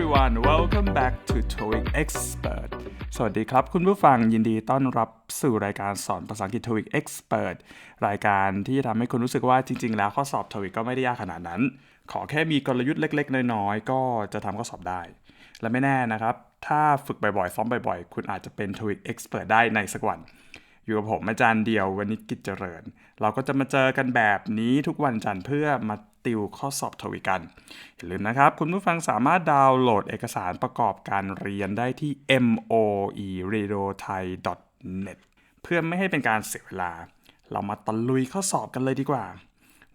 everyone welcome back to TOEIC Expert สวัสดีครับ คุณผู้ฟังยินดีต้อนรับสู่รายการสอนภาษาอังกฤษ TOEIC Expert รายการที่ทำให้คุณรู้สึกว่าจริง ๆ แล้วข้อสอบ TOEIC ก็ไม่ได้ยากขนาดนั้น ขอแค่มีกลยุทธ์เล็ก ๆ น้อย ๆ ก็จะทำข้อสอบได้ และไม่แน่นะครับ ถ้าฝึกบ่อย ๆ ซ้อมบ่อย ๆ คุณอาจจะเป็น TOEIC Expert ได้ในสักวันอยู่กับผมอาจารย์เดียววันนี้กิจเจริญ เราก็จะมาเจอกันแบบนี้ทุกวันจันทร์เพื่อมา ติวข้อสอบทวิกัน อย่าลืมนะครับ คุณผู้ฟังสามารถดาวน์โหลดเอกสารประกอบการเรียนได้ที่ moe radio thai net เพื่อไม่ให้เป็นการเสียเวลา เรามาตะลุยข้อสอบกันเลยดีกว่า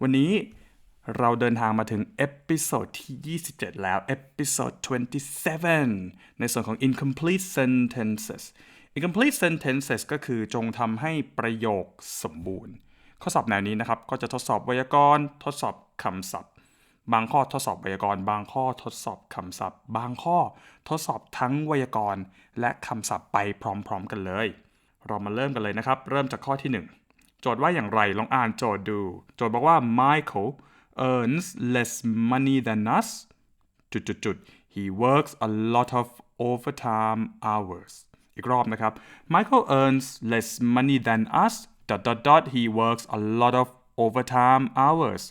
วันนี้เราเดินทางมาถึงเอพิโซดที่ 27 แล้วเอพิโซด27 ในส่วนของ incomplete sentences incomplete sentences ก็คือจงทำให้ประโยคสมบูรณ์ ข้อสอบแนวนี้นะครับ ก็จะทดสอบไวยากรณ์ ทดสอบคำศัพท์ บางข้อทดสอบไวยากรณ์ บางข้อทดสอบคำศัพท์ บางข้อทดสอบทั้งไวยากรณ์ และคำศัพท์ไปพร้อมๆกันเลย เรามาเริ่มกันเลยนะครับ เริ่มจากข้อที่ 1 โจทย์ว่าอย่างไร ลองอ่านโจทย์ดู โจทย์บอกว่า Michael earns less money than us จุดๆๆ he works a lot of overtime hours อีกรอบนะครับ Michael earns less money than us dot dot dot he works a lot of overtime hours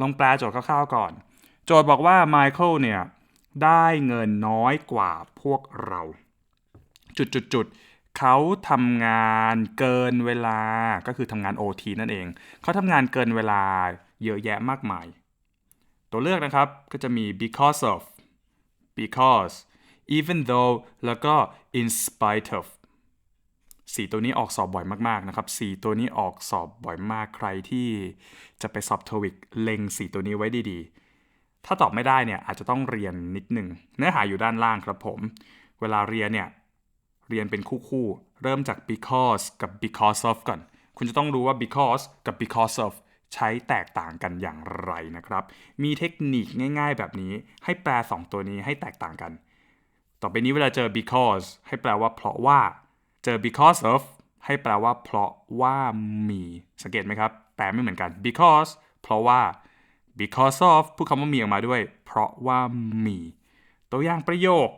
ลองแปลโจทย์คร่าวๆก่อน โจทย์บอกว่า Michael เนี่ย ได้เงินน้อยกว่าพวกเรา จุดจุดจุดเขาทำงานเกินเวลาก็คือทำงาน OT นั่นเอง เขาทำงานเกินเวลาเยอะแยะมากมาย ตัวเลือกนะครับก็จะมี because of because even though แล้วก็ in spite of สีตัวนี้ออกสอบบ่อยมากๆนะครับสีตัวนี้ออกสอบบ่อยมากใครที่จะไปสอบทวิกเล็งสีตัวนี้ไว้ดีๆ ถ้าตอบไม่ได้เนี่ยอาจจะต้องเรียนนิดหนึ่งเนื้อหาอยู่ด้านล่างครับผม เวลาเรียนเนี่ยเรียนเป็นคู่ๆ เริ่มจาก because กับ because of ก่อน คุณจะต้องรู้ว่า because กับ because of ใช้แตกต่างกันอย่างไรนะครับ มีเทคนิคง่ายๆ แบบนี้ให้แปล 2 ตัวนี้ให้แตกต่างกัน ต่อไปนี้เวลาเจอ because ให้แปลว่าเพราะว่า เจอ because of ให้แปลว่า เพราะว่ามีสังเกตไหมครับ แปลไม่เหมือนกัน because เพราะว่า because of พูดคำว่ามีออกมาด้วย เพราะว่ามี ตัวอย่างประโยค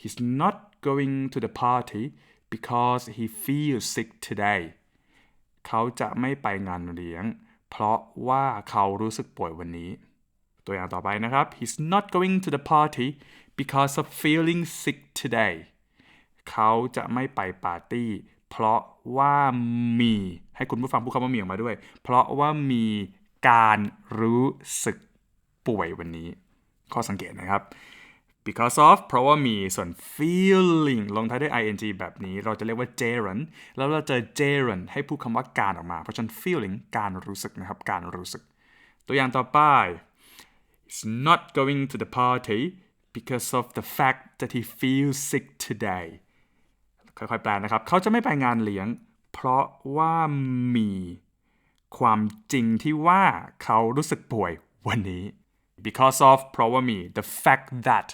he's not going to the party because he feels sick today เขาจะไม่ไปงานเลี้ยง เพราะว่าเขารู้สึกป่วยวันนี้ ตัวอย่างต่อไปนะครับ he's not going to the party because of feeling sick today เขาจะไม่ไปปาร์ตี้ เพราะว่ามีให้คุณผู้ฟังพูดคำว่ามีออกมาด้วย เพราะว่ามีการรู้สึกป่วยวันนี้ ข้อสังเกตนะครับ because of เพราะว่ามีส่วน feeling ลงท้ายด้วย ing แบบนี้เราจะเรียกว่า gerund แล้วเราเจอ gerund ให้พูดคำว่าการออกมา เพราะฉะนั้น feeling การรู้สึกนะครับ การรู้สึก ตัวอย่างต่อไป he's not going to the party because of the fact that he feels sick today ค่อยๆแปลนะครับ เขาจะไม่ไปงานเลี้ยง เพราะว่ามีความจริงที่ว่าเขารู้สึกป่วยวันนี้ because of เพราะว่ามี the fact that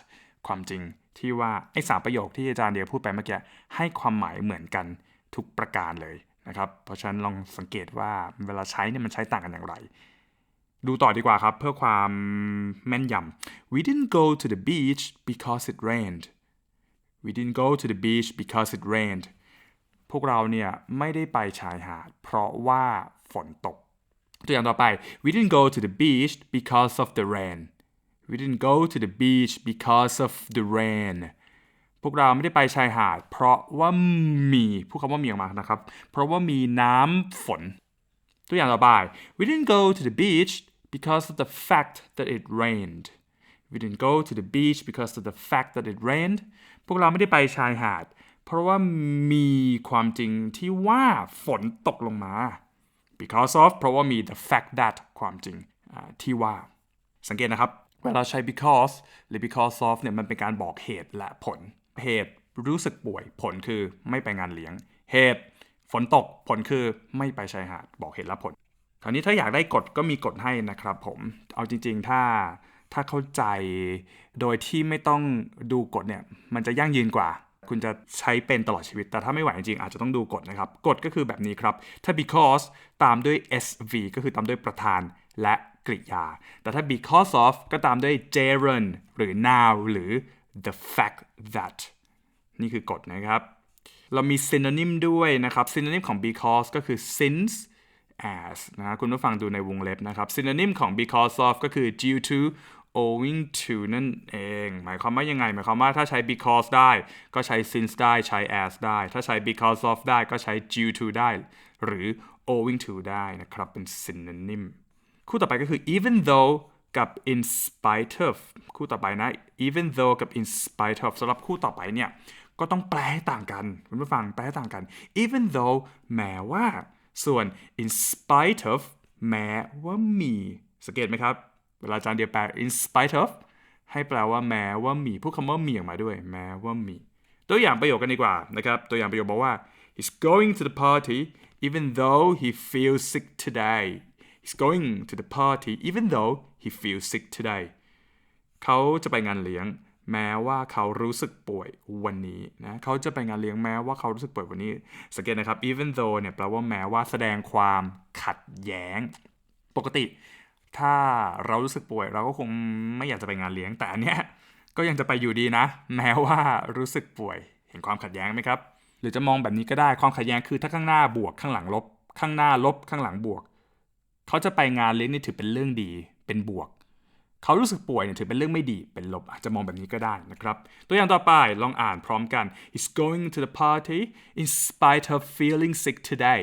ความจริงที่ว่าไอ้สามประโยคที่อาจารย์เดียพูดไปเมื่อกี้ให้ความหมายเหมือนกันทุกประการเลยนะครับ เพราะฉะนั้นลองสังเกตว่าเวลาใช้เนี่ยมันใช้ต่างกันอย่างไร ดูต่อดีกว่าครับเพื่อความแม่นยำ we didn't go to the beach because it rained we didn't go to the beach because it rained พวกเราเนี่ยไม่ได้ไปชายหาด เพราะว่าฝนตก ตัวอย่างต่อไป we didn't go to the beach because of the rain we didn't go to the beach because of the rain พวกเราไม่ได้ไปชายหาด เพราะว่ามีพูดคำว่ามีออกมานะครับ เพราะว่ามีน้ำฝน ตัวอย่างต่อไป we didn't go to the beach because of the fact that it rained We didn't go to the beach because of the fact that it rained พวกเราไม่ได้ไปชายหาด เพราะว่ามีความจริงที่ว่าฝนตกลงมา because of เพราะว่ามี the fact that ความจริงที่ว่า สังเกตนะครับ เวลาใช้ because หรือ because of เนี่ยมันเป็นการบอกเหตุและผล เหตุรู้สึกป่วยผลคือไม่ไปงานเลี้ยง เหตุ ฝนตกผลคือไม่ไปชายหาดบอกเหตุและผลคราวนี้ถ้าอยากได้กฎก็มีกฎให้นะครับผม เอาจริง ๆ ถ้า ถ้าเข้าใจโดยที่ไม่ต้องดูกฎเนี่ยมันจะยั่งยืนกว่า คุณจะใช้เป็นตลอดชีวิต แต่ถ้าไม่ไหวจริงๆอาจจะต้องดูกฎนะครับกฎก็คือแบบนี้ครับถ้า because ตามด้วย sv ก็คือตามด้วยประธานและกริยา แต่ถ้า because of ก็ตามด้วย gerund หรือ noun หรือ the fact that นี่คือกฎนะครับ เรามี synonym ด้วยนะครับ synonym ของ because ก็คือ since as นะคุณผู้ฟังดูในวงเล็บนะครับ synonym ของ because of ก็คือ due to owing to นั่นเอง หมายความว่ายังไง หมายความว่าถ้าใช้ because ได้ก็ใช้ since ได้ใช้ as ได้ ถ้าใช้ because of ได้ก็ใช้ due to ได้ หรือ owing to ได้นะครับ เป็น synonym คู่ต่อไปก็คือ even though กับ in spite of คู่ต่อไปนะ even though กับ in spite of สำหรับคู่ต่อไปเนี่ย ก็ต้องแปลให้ต่างกันคุณผู้ฟังแปลให้ต่างกัน even though แม้ว่า ส่วน in spite of แม้ว่ามีสังเกตไหมครับ เวลาอาจารย์เดียวแปล in spite of ให้แปลว่าแม้ว่ามีพูดคำว่ามีออกมาด้วย แม้ว่ามี ตัวอย่างประโยคกันดีกว่านะครับ ตัวอย่างประโยคบอกว่า he's going to the party even though he feels sick today he's going to the party even though he feels sick today เขาจะไปงานเลี้ยง แม้ว่าเขารู้สึกป่วยวันนี้นะเขาจะไปงานเลี้ยงแม้ว่าเขารู้สึกป่วยวันนี้ สังเกตนะครับ even though เนี่ยแปลว่าแม้ว่าแสดงความขัดแย้ง ปกติ ถ้าเรารู้สึกป่วย เราก็คงไม่อยากจะไปงานเลี้ยงแต่อันเนี้ยก็ยังจะไปอยู่ดีนะ แม้ว่ารู้สึกป่วยเห็นความขัดแย้งไหมครับ หรือจะมองแบบนี้ก็ได้ความขัดแย้งคือถ้าข้างหน้าบวกข้างหลังลบ ข้างหน้าลบข้างหลังบวก เขาจะไปงานเลี้ยงนี่ถือเป็นเรื่องดีเป็นบวก เขารู้สึกป่วยเนี่ยถือเป็นเรื่องไม่ดีเป็นลบ อาจจะมองแบบนี้ก็ได้นะครับ ตัวอย่างต่อไปลองอ่านพร้อมกัน he's going to the party in spite of feeling sick today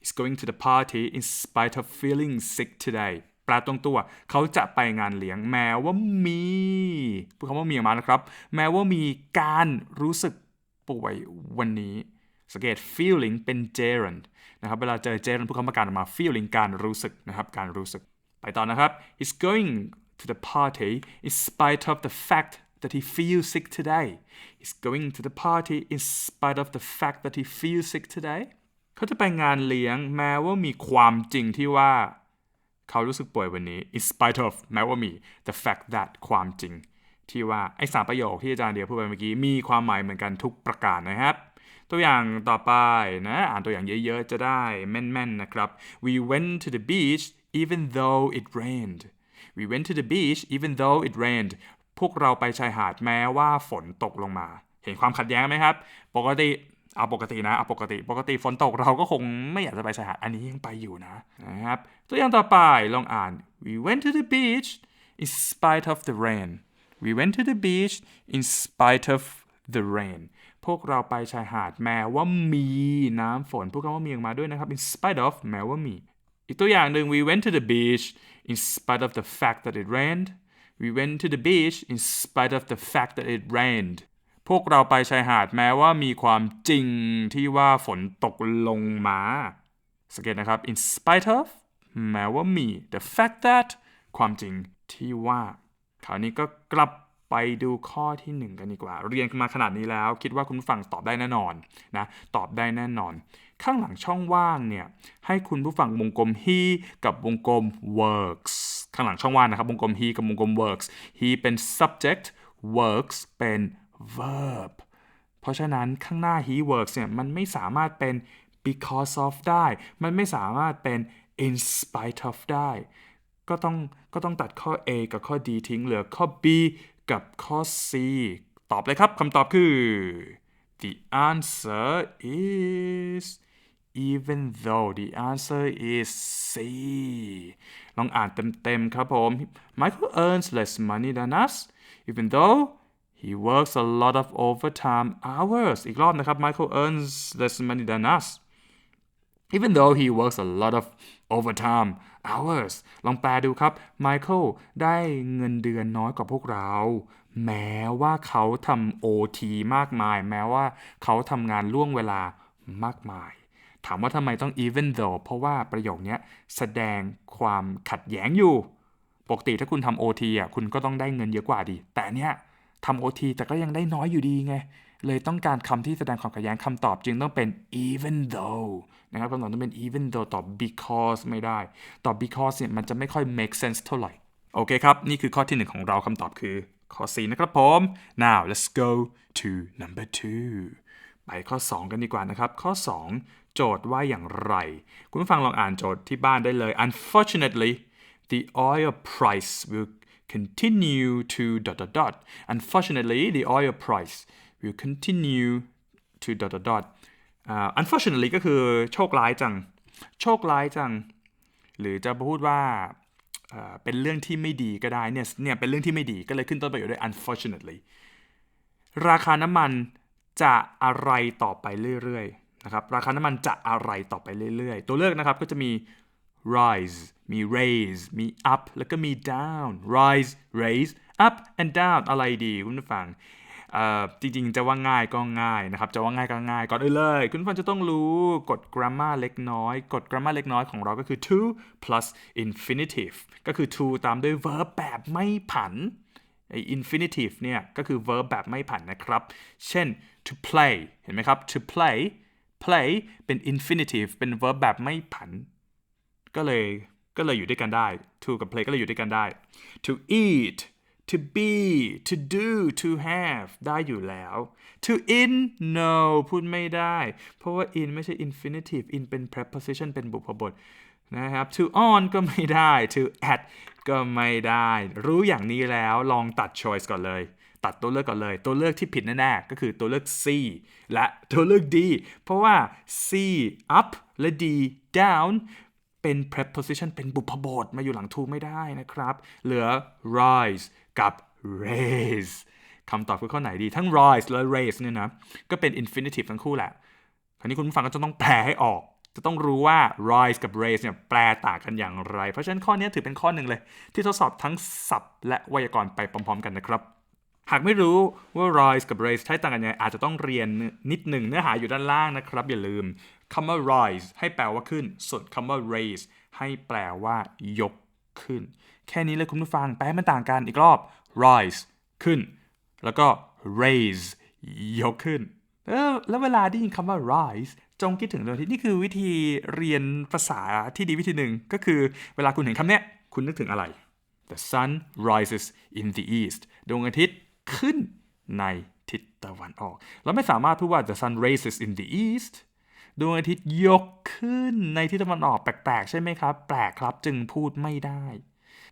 he's going to the party in spite of feeling sick today ปลตรงตัว เขาจะไปงานเลี้ยงแม้ว่ามีพูดคำว่ามีออกมานะครับ แม้ว่ามีการรู้สึกป่วยวันนี้สังเกต feeling เป็น gerund นะครับ เวลาเจอ gerund พูดคำว่าการออกมา feeling การรู้สึกนะครับ การรู้สึก ไปต่อนะครับ he's going to the party in spite of the fact that he feels sick today he's going to the party in spite of the fact that he feels sick today เขาจะไปงานเลี้ยงแม้ว่ามีความจริงที่ว่า เขารู้สึกป่วยวันนี้ in spite of แม้ว่ามี the fact that ความจริง ที่ว่าไอ้สามประโยคที่อาจารย์เดียวพูดไปเมื่อกี้มีความหมายเหมือนกันทุกประการนะครับ ตัวอย่างต่อไปนะอ่านตัวอย่างเยอะๆ จะได้แม่นๆนะครับ we went to the beach even though it rained we went to the beach even though it rained พวกเราไปชายหาดแม้ว่าฝนตกลงมา เห็นความขัดแย้งไหมครับ ปกติ เอาปกตินะเอาปกติ ปกติฝนตกเราก็คงไม่อยากจะไปชายหาดอันนี้ยังไปอยู่นะนะครับ ตัวอย่างต่อไปลองอ่าน we went to the beach in spite of the rain we went to the beach in spite of the rain พวกเราไปชายหาดแม้ว่ามีน้ำฝนพูดคำว่ามีออกมาด้วยนะครับ in spite of แม้ว่ามี อีกตัวอย่างหนึ่ง we went to the beach in spite of the fact that it rained we went to the beach in spite of the fact that it rained พวกเราไปชายหาดแม้ว่ามีความจริงที่ว่าฝนตกลงมาสังเกตนะครับ in spite of แม้ว่ามี the fact that ความจริงที่ว่าคราวนี้ก็กลับไปดูข้อที่หนึ่งกันดีกว่า เรียนมาขนาดนี้แล้ว คิดว่าคุณผู้ฟังตอบได้แน่นอนนะตอบได้แน่นอน ข้างหลังช่องว่างเนี่ยให้คุณผู้ฟังวงกลม he กับวงกลม works ข้างหลังช่องว่างนะครับวงกลม he กับวงกลม works he เป็น subject works เป็น verb เพราะฉะนั้นข้างหน้า he works เนี่ยมันไม่สามารถเป็น because of ได้ มันไม่สามารถเป็น in spite of ได้ ก็ต้องก็ต้องตัดข้อ A กับข้อ D ทิ้งเหลือข้อ B กับข้อ C ตอบเลยครับคำตอบคือ the answer is even though the answer is C ลองอ่านเต็มๆครับผม Michael earns less money than us even though he works a lot of overtime hours อีกรอบนะครับ Michael earns less money than us even though he works a lot of overtime hours ลองแปลดูครับ Michael ได้เงินเดือนน้อยกว่าพวกเรา แม้ว่าเขาทำ OT มากมาย แม้ว่าเขาทำงานล่วงเวลามากมาย ถามว่าทำไมต้อง even though เพราะว่าประโยคนี้แสดงความขัดแย้งอยู่ ปกติถ้าคุณทำ OT อะคุณก็ต้องได้เงินเยอะกว่าดี แต่เนี้ย ทำ OT แต่ก็ยังได้น้อยอยู่ดีไง เลยต้องการคำที่แสดงความขัดแย้งคำตอบจึงต้องเป็น even though นะครับคำตอบต้องเป็น even though ตอบ because ไม่ได้ ตอบ because เนี่ยมันจะไม่ค่อย make sense เท่าไหร่ โอเคครับ นี่คือข้อที่หนึ่งของเราคำตอบคือข้อ 4 นะครับผม now let's go to number two ไปข้อ 2 กันดีกว่านะครับ ข้อ 2 โจทย์ว่าอย่างไร คุณผู้ฟังลองอ่านโจทย์ที่บ้านได้เลย unfortunately the oil price will continue to dot dot dot unfortunately the oil price will continue to dot dot dot อ่า unfortunately ก็คือโชคร้ายจัง โชคร้ายจัง หรือจะพูดว่าเอ่อเป็นเรื่องที่ไม่ดีก็ได้เนี่ยเนี่ยเป็นเรื่องที่ไม่ดีก็เลยขึ้นต้นประโยคด้วย unfortunately ราคาน้ำมันจะอะไรต่อไปเรื่อยๆนะครับราคาน้ำมันจะอะไรต่อไปเรื่อยๆ ตัวเลือกนะครับก็จะมี rise มี raise มี up แล้วก็มี down rise raise up and down อะไรดีคุณผู้ฟังจริงๆ จะว่าง่ายก็ง่ายนะครับ จะว่าง่ายก็ง่ายก่อนอื่นเลย คุณผู้ฟังจะต้องรู้กฎ grammar เล็กน้อย กฎ grammar เล็กน้อยของเราก็คือ to plus infinitive ก็คือ to ตามด้วย verb แบบไม่ผันไอ้ infinitive เนี่ย ก็คือ verb แบบไม่ผันนะครับ เช่น to play เห็นไหมครับ to play play เป็น infinitive เป็น verb แบบไม่ผัน ก็เลยก็เลยอยู่ด้วยกันได้ to กับ play ก็เลยอยู่ด้วยกันได้ to eat to be to do to have ได้อยู่แล้ว to in no พูดไม่ได้ เพราะว่า in ไม่ใช่ infinitive in เป็น preposition เป็นบุพบทนะครับ to on ก็ไม่ได้ to at ก็ไม่ได้ รู้อย่างนี้แล้วลองตัด choice ก่อนเลย ตัดตัวเลือกก่อนเลย ตัวเลือกที่ผิดแน่ๆ ก็คือตัวเลือก C และตัวเลือก D เพราะว่า C up และ D down เป็น preposition เป็นบุพบทมาอยู่หลัง to ไม่ได้นะครับ เหลือ rise กับ raise คำตอบคือข้อไหนดี ทั้ง rise และ raise เนี่ยนะ ก็เป็น infinitive ทั้งคู่แหละ คราวนี้คุณผู้ฟังก็จะต้องแปลให้ออก จะต้องรู้ว่า rise กับ raise เนี่ยแปลต่างกันอย่างไร เพราะฉะนั้นข้อนี้ถือเป็นข้อหนึ่งเลย ที่ทดสอบทั้งศัพท์ และไวยากรณ์ไปพร้อมๆ กันนะครับหากไม่รู้ว่า rise กับ raise ใช้ต่างกันยังไงอาจจะต้องเรียนนิดหนึ่งเนื้อหาอยู่ด้านล่างนะครับ อย่าลืม คำว่า rise ให้แปลว่าขึ้น ส่วนคำว่า raise ให้แปลว่ายกขึ้น แค่นี้เลยคุณผู้ฟัง แปลให้มันต่างกันอีกรอบ rise ขึ้น แล้วก็ raise ยกขึ้น แล้วแล้วเวลาได้ยินคำว่า rise จงคิดถึงเรื่องที่นี่คือวิธีเรียนภาษาที่ดีวิธีหนึ่งก็คือเวลาคุณเห็นคำเนี้ย คุณนึกถึงอะไร The sun rises in the east ดวงอาทิตย์ขึ้นในทิศตะวันออก เราไม่สามารถพูดว่า the sun rises in the east ดวงอาทิตย์ยกขึ้นในทิศตะวันออกแปลกๆ ใช่ไหมครับ แปลกครับจึงพูดไม่ได้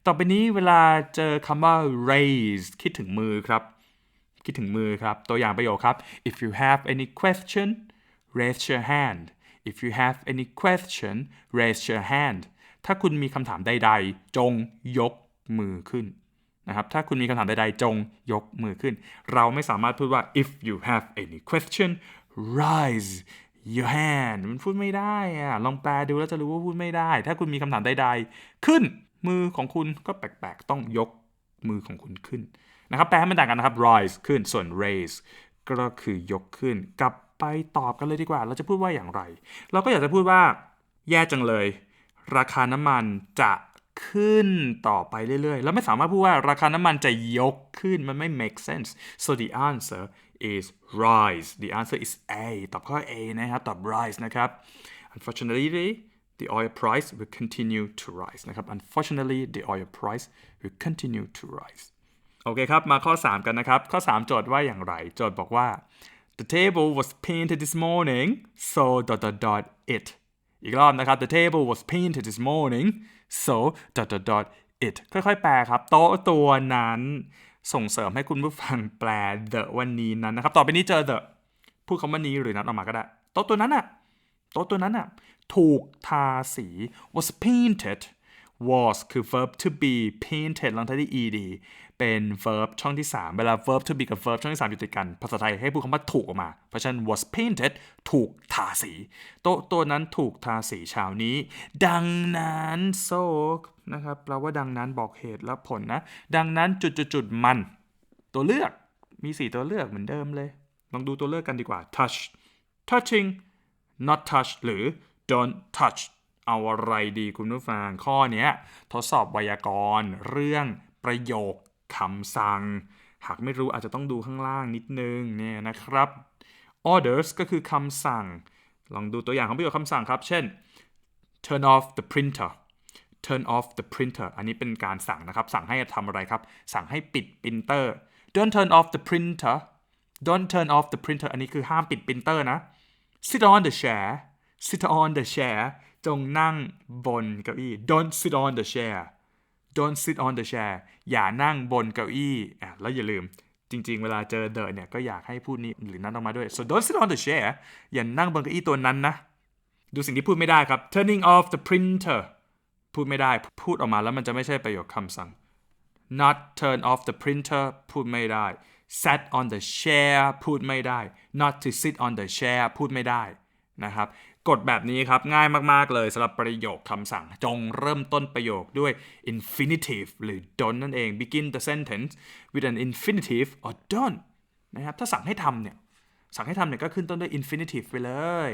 ต่อไปนี้เวลาเจอคำว่า raise คิดถึงมือครับ คิดถึงมือครับ ตัวอย่างประโยคครับ if you have any question raise your hand if you have any question raise your hand ถ้าคุณมีคำถามใด ๆ จงยกมือขึ้นนะครับ ถ้าคุณมีคำถามใด ๆ จงยกมือขึ้น เราไม่สามารถพูดว่า if you have any question raise your hand มันพูดไม่ได้อะลองแปลดูแล้วจะรู้ว่าพูดไม่ได้ ถ้าคุณมีคำถามใด ๆ ขึ้นมือของคุณก็แปลกๆ ต้องยกมือของคุณขึ้นนะครับ แปลให้มันต่างกันนะครับ rise ขึ้นส่วน raise ก็คือยกขึ้น กลับไปตอบกันเลยดีกว่า เราจะพูดว่าอย่างไร เราก็อยากจะพูดว่า แย่จังเลย ราคาน้ำมันจะขึ้นต่อไปเรื่อยๆเราไม่สามารถพูดว่าราคาน้ำมันจะยกขึ้น มันไม่ make sense so the answer is rise the answer is A ตอบข้อ A นะครับ ตอบ rise นะครับ unfortunately the oil price will continue to rise นะครับ unfortunately the oil price will continue to rise โอเคครับ มาข้อ 3 กันนะครับ ข้อ 3 โจทย์ว่าอย่างไร โจทย์บอกว่า the table was painted this morning so dot dot dot it อีกรอบนะครับ the table was painted this morning so dot dot dot it ค่อยๆ แปลครับ โต๊ะตัวนั้น ส่งเสริมให้คุณผู้ฟังแปล the วันนี้นั้นนะครับ ต่อไปนี้เจอ the พูดคำว่านี้หรือนัดออกมาก็ได้ โต๊ะตัวนั้นอะโต๊ะตัวนั้นอะถูกทาสี was painted was คือ verb to be painted ลองท้ายด้วย ed เป็น verb ช่องที่ 3 เวลา verb to be กับ verb ช่องที่ 3 อยู่ติดกัน ภาษาไทยให้พูดคำว่าถูกออกมา เพราะฉะนั้น was painted ถูกทาสีโต๊ะตัวนั้นถูกทาสีเช้านี้ ดังนั้น so นะครับแปลว่าดังนั้นบอกเหตุและผลนะ ดังนั้นจุดๆมัน ตัวเลือกมี 4 ตัวเลือกเหมือนเดิมเลย ลองดูตัวเลือกกันดีกว่า touch touching not touch หรือ don't touch เอาอะไรดีคุณผู้ฟังข้อนี้ทดสอบไวยากรณ์เรื่องประโยค คำสั่ง หากไม่รู้อาจจะต้องดูข้างล่างนิดนึงเนี่ยนะครับ orders ก็คือคำสั่ง ลองดูตัวอย่างของประโยคคำสั่งครับ เช่น turn off the printer turn off the printer อันนี้เป็นการสั่งนะครับ สั่งให้ทำอะไรครับ สั่งให้ปิดปรินเตอร์ don't turn off the printer don't turn off the printer อันนี้คือห้ามปิดปรินเตอร์นะ sit on the chair sit on the chair จงนั่งบนเก้าอี้ don't sit on the chair don't sit on the chair อย่านั่งบนเก้าอี้อะแล้วอย่าลืมจริง ๆ เวลาเจอ the เนี่ยก็อยากให้พูดนี้หรือนั้นออกมาด้วย so don't sit on the chair อย่านั่งบนเก้าอี้ตัวนั้นนะ ดูสิ่งที่พูดไม่ได้ครับ turning off the printer พูดไม่ได้ พูดออกมาแล้วมันจะไม่ใช่ประโยคคำสั่ง not turn off the printer พูดไม่ได้ sat on the chair พูดไม่ได้ not to sit on the chair พูดไม่ได้นะครับ กฎแบบนี้ครับ ง่ายมาก ๆ เลยสำหรับประโยคคำสั่ง จงเริ่มต้นประโยคด้วย infinitive หรือ don't นั่นเอง begin the sentence with an infinitive or don't นะครับถ้าสั่งให้ทำเนี่ย สั่งให้ทำเนี่ยก็ขึ้นต้นด้วย infinitive ไปเลย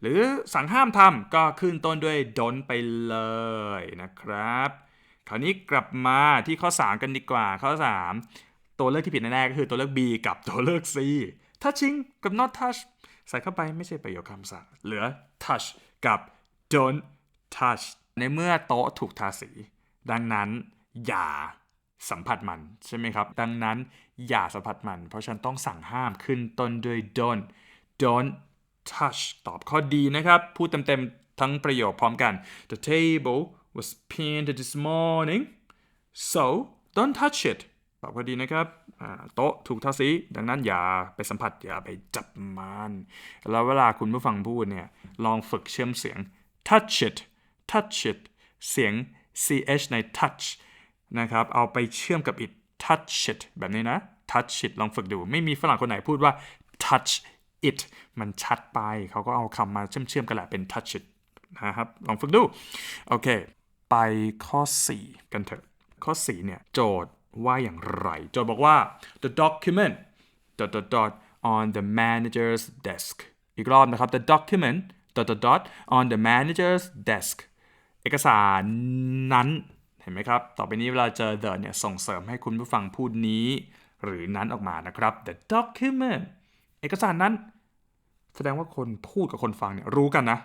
หรือสั่งห้ามทำก็ขึ้นต้นด้วย don't ไปเลยนะครับ คราวนี้กลับมาที่ข้อ 3 กันดีกว่าข้อ 3 ตัวเลือกที่ผิดแน่ๆก็คือตัวเลือก B กับตัวเลือก C touching กับ not touch ใส่เข้าไปไม่ใช่ประโยคคำสั่งเหลือ touch กับ don't touch ในเมื่อโต๊ะถูกทาสี ดังนั้นอย่าสัมผัสมันใช่ไหมครับ ดังนั้นอย่าสัมผัสมัน เพราะฉันต้องสั่งห้ามขึ้นต้นด้วย don't don't touch ตอบข้อดีนะครับ พูดเต็มๆ ทั้งประโยคพร้อมกัน the table was painted this morning so don't touch it ตอบข้อดีนะครับโต๊ะถูกทาสีดังนั้นอย่าไปสัมผัสอย่าไปจับมันแล้วเวลาคุณผู้ฟังพูดเนี่ยลองฝึกเชื่อมเสียง touch it touch it เสียง ch ใน touch นะครับเอาไปเชื่อมกับ it touch it แบบนี้นะ touch it ลองฝึกดู ไม่มีฝรั่งคนไหนพูดว่า touch it มันชัดไป เขาก็เอาคำมาเชื่อมๆกันแหละเป็น touch it นะครับ ลองฝึกดู โอเค ไปข้อ 4 กันเถอะ ข้อ 4 เนี่ย โจทย์ ว่าอย่างไรโจทย์บอกว่า the document dot dot dot on the manager's desk อีกรอบนะครับ the document dot dot dot on the manager's desk เอกสารนั้นเห็นไหมครับ ต่อไปนี้เวลาเจอ the เนี่ยส่งเสริมให้คุณผู้ฟังพูดนี้ หรือนั้นออกมานะครับ the document เอกสารนั้น แสดงว่าคนพูดกับคนฟังเนี่ยรู้กันนะ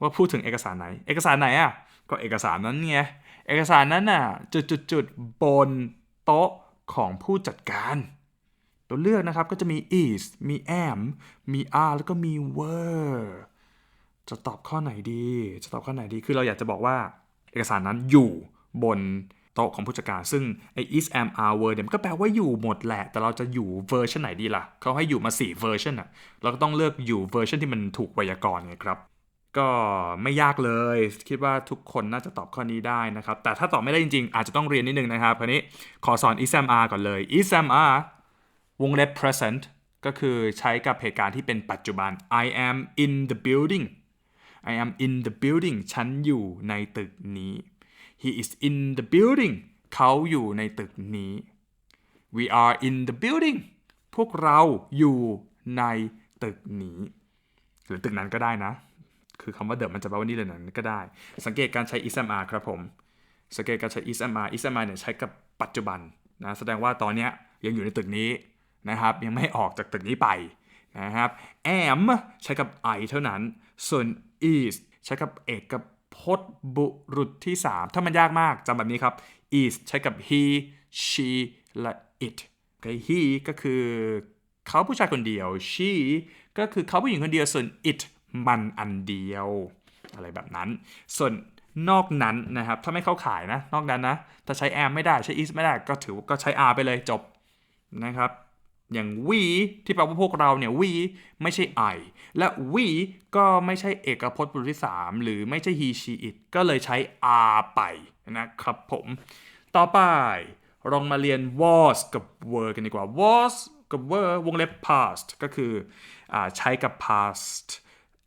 ว่าพูดถึงเอกสารไหน เอกสารไหนอะก็เอกสารนั้นไงเอกสารนั้นน่ะจุดจุดจุดๆๆบน โต๊ะของผู้จัดการ ตัวเลือกนะครับก็จะมี is มี am มี are แล้วก็มี were จะตอบข้อไหนดี จะตอบข้อไหนดี คือเราอยากจะบอกว่า เอกสารนั้นอยู่บนโต๊ะของผู้จัดการ ซึ่งไอ้ is am are were เนี่ยมันก็แปลว่าอยู่หมดแหละ แต่เราจะอยู่เวอร์ชันไหนดีล่ะ เขาให้อยู่มา4เวอร์ชันอะ เราก็ต้องเลือกอยู่เวอร์ชันที่มันถูกไวยากรณ์ไงครับ ก็ไม่ยากเลย คิดว่าทุกคนน่าจะตอบข้อนี้ได้นะครับ แต่ถ้าตอบไม่ได้จริงๆ อาจจะต้องเรียนนิดนึงนะครับคราวนี้ขอสอน ism r ก่อนเลย ism r วงเล็บ present ก็คือใช้กับเหตุการณ์ที่เป็นปัจจุบัน I am in the building I am in the building ฉันอยู่ในตึกนี้ he is in the building เขาอยู่ในตึกนี้ we are in the building พวกเราอยู่ในตึกนี้ หรือตึกนั้นก็ได้นะ คือคำว่าเดิมมันจะแปลว่านี่เลยนั้นก็ได้ สังเกตการใช้ ismr ครับผม สังเกตการใช้ ismr ismr เนี่ยใช้กับปัจจุบันนะแสดงว่าตอนนี้ยังอยู่ในตึกนี้นะครับ ยังไม่ออกจากตึกนี้ไปนะครับ am ใช้กับ I เท่านั้น ส่วน is ใช้กับเอกพจน์บุรุษที่ 3 ถ้ามันยากมากจำแบบนี้ครับ is ใช้กับ he she และ it โอเค he ก็คือเขาผู้ชายคนเดียว she ก็คือเขาผู้หญิงคนเดียว ส่วน it มันอันเดียว อะไรแบบนั้น ส่วนนอกนั้นนะครับถ้าไม่เข้าขายนะ นอกนั้นนะ ถ้าใช้ am ไม่ได้ใช้ is ไม่ได้ก็ถือว่าก็ใช้ are ไปเลยจบนะครับอย่าง we ที่แปลว่าพวกเราเนี่ย we ไม่ใช่ I และ we ก็ไม่ใช่เอกพจน์บุรุษที่3หรือไม่ใช่ he she it ก็เลยใช้ are ไปนะครับผม ต่อไปลองมาเรียน was กับ were กันดีกว่า was กับ were วงเล็บ past ก็คืออาใช้กับ past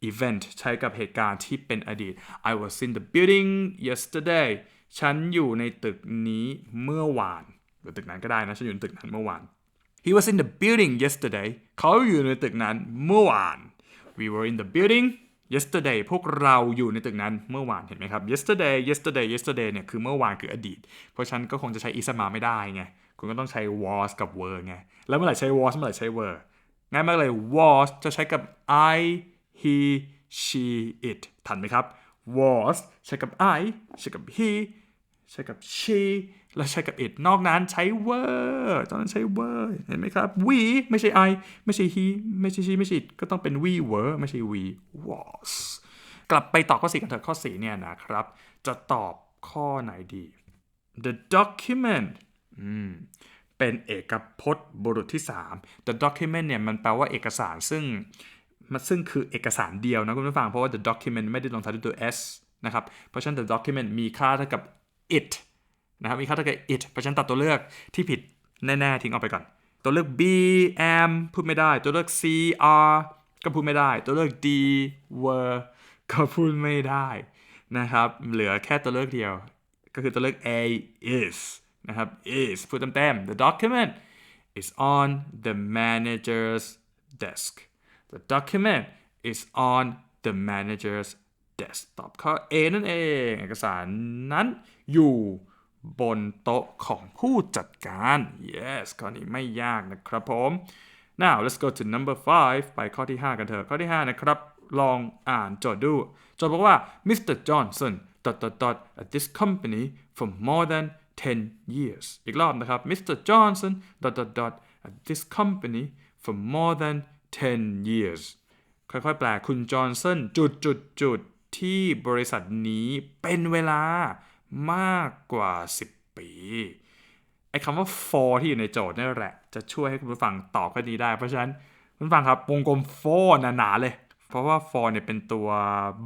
event ใช้กับเหตุการณ์ที่เป็นอดีต I was in the building yesterday ฉันอยู่ในตึกนี้เมื่อวาน หรือตึกนั้นก็ได้นะ ฉันอยู่ในตึกนั้นเมื่อวาน He was in the building yesterday เขาอยู่ในตึกนั้นเมื่อวาน We were in the building yesterday พวกเราอยู่ในตึกนั้นเมื่อวานเห็นไหมครับ yesterday yesterday yesterday เนี่ยคือเมื่อวานคืออดีต เพราะฉันก็คงจะใช้ is มาไม่ได้ไง คุณก็ต้องใช้ was กับ were ไง แล้วเมื่อไหร่ใช้ was เมื่อไหร่ใช้ were ง่ายมากเลย was จะใช้กับ I he she it ทันไหมครับ was ใช้กับ I ใช้กับ he ใช้กับ she และใช้กับ it นอกนั้นใช้ were ตอนนั้นใช้ were เห็นไหมครับ we ไม่ใช่ I ไม่ใช่ he ไม่ใช่ she ไม่ใช่ it ก็ต้องเป็น we were ไม่ใช่ we was กลับไปตอบข้อ4กันเถอะข้อ4เนี่ยนะครับ จะตอบข้อไหนดี the document อืมเป็นเอกพจน์บุรุษที่ 3 the document เนี่ยมันแปลว่าเอกสารซึ่ง มันซึ่งคือเอกสารเดียวนะคุณผู้ฟังเพราะว่า the document ไม่ได้ลงท้ายด้วยตัว s นะครับเพราะฉะนั้น the document มีค่าเท่ากับ it นะครับมีค่าเท่ากับ it เพราะฉะนั้นตัดตัวเลือกที่ผิดแน่ๆทิ้งออกไปก่อน ตัวเลือก b am พูดไม่ได้ ตัวเลือก c r ก็พูดไม่ได้ ตัวเลือก d were ก็พูดไม่ได้นะครับเหลือแค่ตัวเลือกเดียว ก็คือตัวเลือก A is นะครับ is พูดเต็มๆ the document is on the manager's desk the document is on the manager's desk ตอบข้อ A นั่นเอง เอกสารนั้นอยู่บนโต๊ะของผู้จัดการ yes ข้อนี้ไม่ยากนะครับผม now let's go to number five ไปข้อที่ 5 กันเถอะ ข้อที่ 5 นะครับ ลองอ่านโจทย์ดู โจทย์บอกว่า Mr. Johnson dot dot dot at this company for more than 10 years อีกรอบนะครับ Mr. Johnson dot dot dot at this company for more than 10 years ค่อยๆ แปลคุณจอห์นสันจุดจุดจุดที่บริษัทนี้เป็นเวลามากกว่า 10 ปีไอ้คำว่า for ที่อยู่ในโจทย์นี่แหละ จะช่วยให้คุณผู้ฟังตอบข้อนี้ได้ เพราะฉะนั้นคุณผู้ฟังครับวงกลม for หนาๆเลย เพราะว่า for เนี่ยเป็นตัว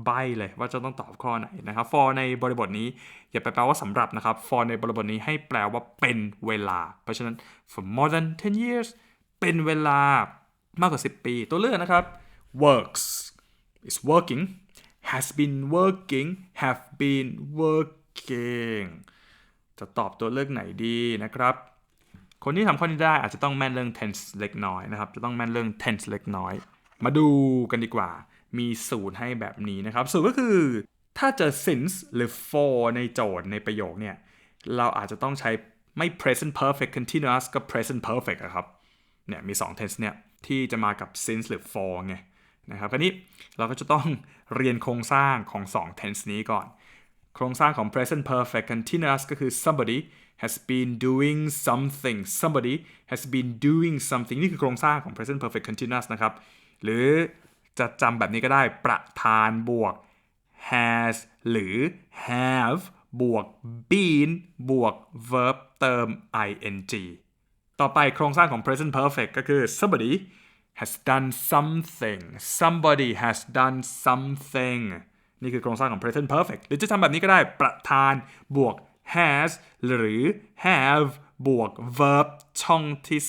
ใบเลยว่าจะต้องตอบข้อไหนนะครับ for ในบริบทนี้ อย่าไปแปลว่าสำหรับนะครับ for ในบริบทนี้ให้แปลว่าเป็นเวลา เพราะฉะนั้น for more than 10 years เป็นเวลา มากกว่า 10 ปี ตัวเลือกนะครับ works is working has been working have been working จะตอบตัวเลือกไหนดีนะครับ คนที่ทำข้อนี้ได้อาจจะต้องแม่นเรื่อง tense เล็กน้อยนะครับ จะต้องแม่นเรื่อง tense เล็กน้อย มาดูกันดีกว่า มีสูตรให้แบบนี้นะครับ สูตรก็คือ ถ้าเจอ since หรือ for ในโจทย์ในประโยคเนี่ย เราอาจจะต้องใช้ไม่ present perfect continuous กับ present perfect อะครับ เนี่ยมี 2 tense เนี่ย ที่จะมากับ since หรือ for ไงนะครับคราวนี้เราก็จะต้องเรียนโครงสร้างของ 2 tense นี้ก่อน โครงสร้างของ present perfect continuous ก็คือ somebody has been doing something somebody has been doing something นี่คือโครงสร้างของ present perfect continuous นะครับ หรือจะจำแบบนี้ก็ได้ประธานบวก has หรือ have บวก been บวก verb เติม ing ต่อไปโครงสร้างของ present perfect ก็คือ somebody has done something somebody has done something นี่คือโครงสร้างของ present perfect หรือจะทำแบบนี้ก็ได้ประธานบวก has หรือ have บวก verb ช่องที่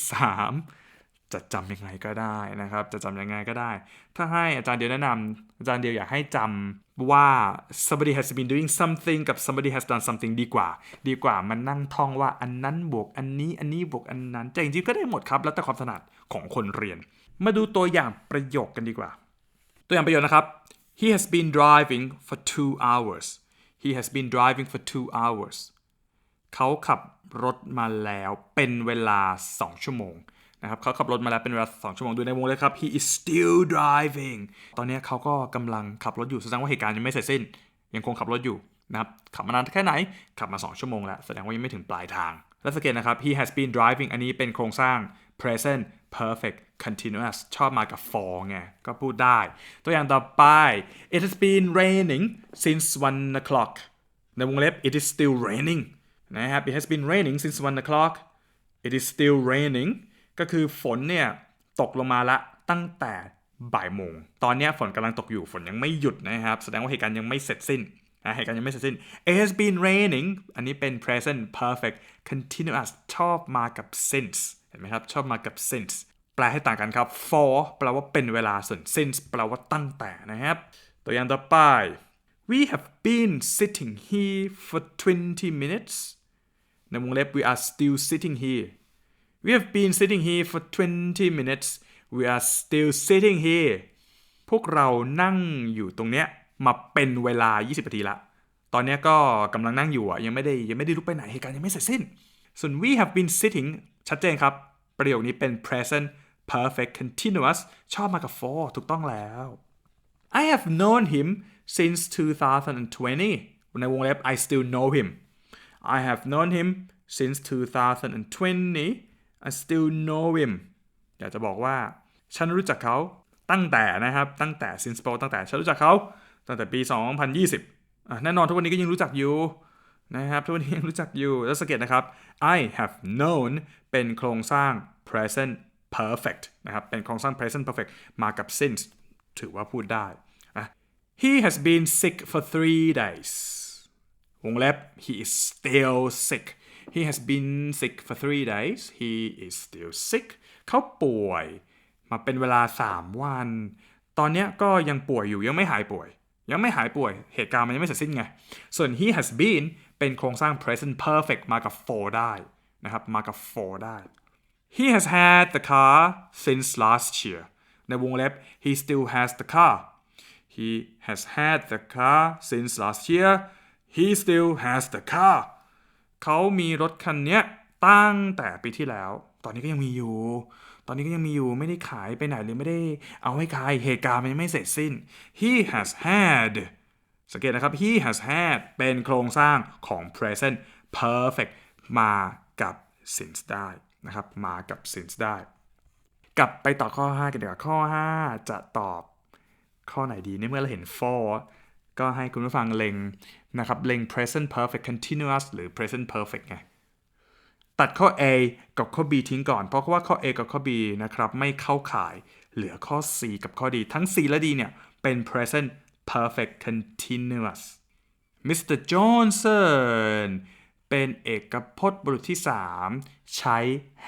3 จะจำยังไงก็ได้นะครับ จะจำยังไงก็ได้ ถ้าให้อาจารย์เดียวแนะนำอาจารย์เดียวอยากให้จำ ว่า somebody has been doing something กับ somebody has done something ดีกว่า ดีกว่ามันนั่งท่องว่าอันนั้นบวกอันนี้อันนี้บวกอันนั้นแต่จริงๆก็ได้หมดครับ แล้วแต่ความถนัดของคนเรียน มาดูตัวอย่างประโยคกันดีกว่า ตัวอย่างประโยคนะครับ he has been driving for two hours he has been driving for two hours เขาขับรถมาแล้วเป็นเวลา 2 ชั่วโมง นะครับเขาขับรถมาแล้วเป็นเวลา2ชั่วโมงดูในวงเลยครับ he is still driving ตอนนี้เขาก็กำลังขับรถอยู่แสดงว่าเหตุการณ์ยังไม่เสร็จสิ้น ยังคงขับรถอยู่นะครับขับมานานแค่ไหน ขับมา 2 ชั่วโมงแล้ว แสดงว่ายังไม่ถึงปลายทาง และสังเกตนะครับ he has been driving อันนี้เป็นโครงสร้าง present perfect continuous ชอบมากับ for ไง ก็พูดได้ ตัวอย่างต่อไป it has been raining since one o'clock ในวงเล็บ it is still raining นะครับ it has been raining since one o'clock it is still raining ก็คือฝนเนี่ยตกลงมาละตั้งแต่บ่ายโมง ตอนนี้ฝนกำลังตกอยู่ฝนยังไม่หยุดนะครับ แสดงว่าเหตุการณ์ยังไม่เสร็จสิ้นนะเหตุการณ์ยังไม่เสร็จสิ้น it has been raining อันนี้เป็น present perfect continuous ชอบมากับ since เห็นไหมครับ ชอบมากับ since แปลให้ต่างกันครับ for แปลว่าเป็นเวลาส่วน since แปลว่าตั้งแต่นะครับ ตัวอย่างต่อไป we have been sitting here for 20 minutes ในวงเล็บ we are still sitting here we have been sitting here for 20 minutes we are still sitting here พวกเรานั่งอยู่ตรงเนี้ยมาเป็นเวลา 20 นาทีละ ตอนเนี้ยก็กำลังนั่งอยู่อะยังไม่ได้ยังไม่ได้ลุกไปไหนเหตุการณ์ยังไม่เสร็จสิ้น ส่วน we have been sitting ชัดเจนครับ ประโยคนี้เป็น present perfect continuous ชอบมากับ for ถูกต้องแล้ว I have known him since 2020 ในวงเล็บ I still know him I have known him since 2020 I still know him อยากจะบอกว่า ฉันรู้จักเขาตั้งแต่นะครับ ตั้งแต่ since แปตั้งแต่ฉันรู้จักเขาตั้งแต่ปี 2020อะแน่นอนทุกวันนี้ก็ยังรู้จักอยู่นะครับทุกวันนี้ยังรู้จักอยู่ แล้วสังเกตนะครับ I have known เป็นโครงสร้าง present perfect นะครับ เป็นโครงสร้าง present perfect มากับ since ถือว่าพูดได้อะ He has been sick for three days วงเล็บ he is still sick he has been sick for three days he is still sick เขาป่วย มาเป็นเวลา 3 วัน ตอนนี้ก็ยังป่วยอยู่ยังไม่หายป่วย ยังไม่หายป่วย เหตุการณ์มันยังไม่เสร็จสิ้นไง ส่วน he has been เป็นโครงสร้าง present perfect มากับ for ได้นะครับ มากับ for ได้ he has had the car since last year ในวงเล็บ he still has the car he has had the car since last year he still has the car เขามีรถคันเนี้ยตั้งแต่ปีที่แล้ว ตอนนี้ก็ยังมีอยู่ ตอนนี้ก็ยังมีอยู่ไม่ได้ขายไปไหนหรือไม่ได้เอาให้ใครเหตุการณ์มันยังไม่เสร็จสิ้น he has had สังเกตนะครับ he has had เป็นโครงสร้างของ present perfect มากับ since ได้นะครับมากับ since ได้ กลับไปต่อข้อ 5 กันดีกว่าข้อ 5 จะตอบข้อไหนดีในเมื่อเราเห็น for ก็ให้คุณผู้ฟังเล็งนะครับเล็ง present perfect continuous หรือ present perfect ไงตัดข้อ A กับข้อ B ทิ้งก่อน เพราะว่าข้อ A กับข้อ B นะครับไม่เข้าข่ายเหลือข้อ C กับข้อ D ทั้ง C และ D เนี่ยเป็น present perfect continuous Mr. Johnson เป็นเอกพจน์บุรุษที่ 3 ใช้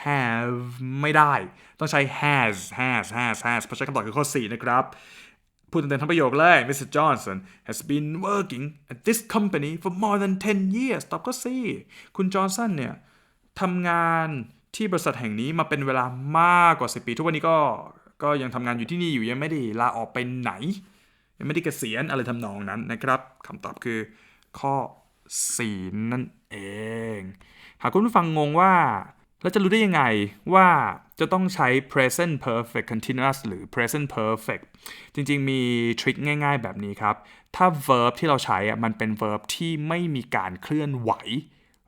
have ไม่ได้ ต้องใช้ has has has has เพราะฉะนั้นคำตอบคือข้อ 4 นะครับ พูดเต็มๆทั้งประโยคเลย Mr. Johnson has been working at this company for more than 10 years ตอบก็สิคุณจอห์นสันเนี่ยทำงานที่บริษัทแห่งนี้มาเป็นเวลามากกว่า 10 ปี ทุกวันนี้ก็ก็ยังทำงานอยู่ที่นี่อยู่ยังไม่ได้ลาออกไปไหน ยังไม่ได้เกษียณอะไรทำนองนั้นนะครับคำตอบคือข้อ 4 นั่นเอง หากคุณผู้ฟังงงว่า แล้วจะรู้ได้ยังไงว่า จะต้องใช้ present perfect continuous หรือ present perfect จริงๆ มีทริคง่ายๆ แบบนี้ครับ ถ้า verb ที่เราใช้อะมันเป็น verb ที่ไม่มีการเคลื่อนไหว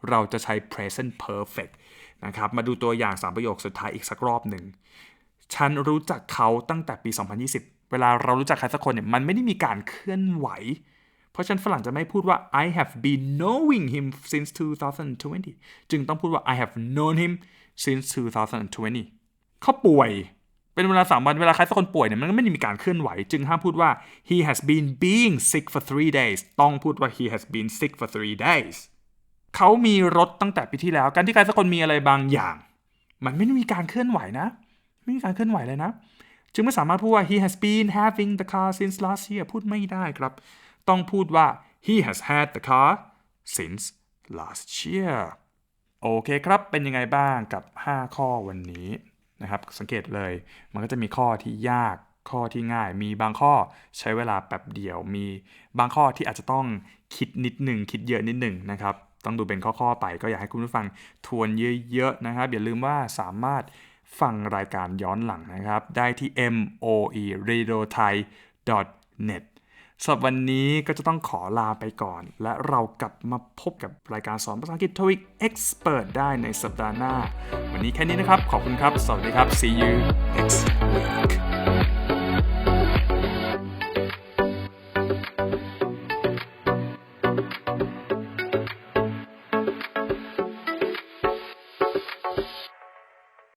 เราจะใช้ present perfect นะครับ มาดูตัวอย่าง 3 ประโยคสุดท้ายอีกสักรอบหนึ่ง ฉันรู้จักเขาตั้งแต่ปี 2020 เวลาเรารู้จักใครสักคนเนี่ย มันไม่ได้มีการเคลื่อนไหว เพราะฉะนั้นฝรั่งจะไม่พูดว่า I have been knowing him since 2020 จึงต้องพูดว่า I have known him since 2020 เขาป่วยเป็นเวลาสามวันเวลาใครสักคนป่วยเนี่ยมันก็ไม่ได้มีการเคลื่อนไหว จึงห้ามพูดว่า he has been being sick for three days ต้องพูดว่า he has been sick for three days เขามีรถตั้งแต่ปีที่แล้ว การที่ใครสักคนมีอะไรบางอย่าง มันไม่ได้มีการเคลื่อนไหวนะ ไม่มีการเคลื่อนไหวเลยนะ จึงไม่สามารถพูดว่า he has been having the car since last year พูดไม่ได้ครับ ต้องพูดว่า he has had the car since last year โอเคครับ เป็นยังไงบ้างกับ 5 ข้อวันนี้ นะครับสังเกตเลยมันก็จะมีข้อที่ยากข้อที่ง่าย มีบางข้อใช้เวลาแป๊บเดียว มีบางข้อที่อาจจะต้องคิดนิดหนึ่งคิดเยอะนิดหนึ่งนะครับต้องดูเป็นข้อๆไปก็อยากให้คุณผู้ฟังทวนเยอะๆนะครับ อย่าลืมว่าสามารถฟังรายการย้อนหลังนะครับ ได้ที่ moe radio thai net สำหรับวันนี้ก็จะต้องขอลาไปก่อน และเรากลับมาพบกับรายการสอนภาษาอังกฤษ TOEIC Expert ได้ในสัปดาห์หน้า วันนี้แค่นี้นะครับ ขอบคุณครับ สวัสดีครับ see you next week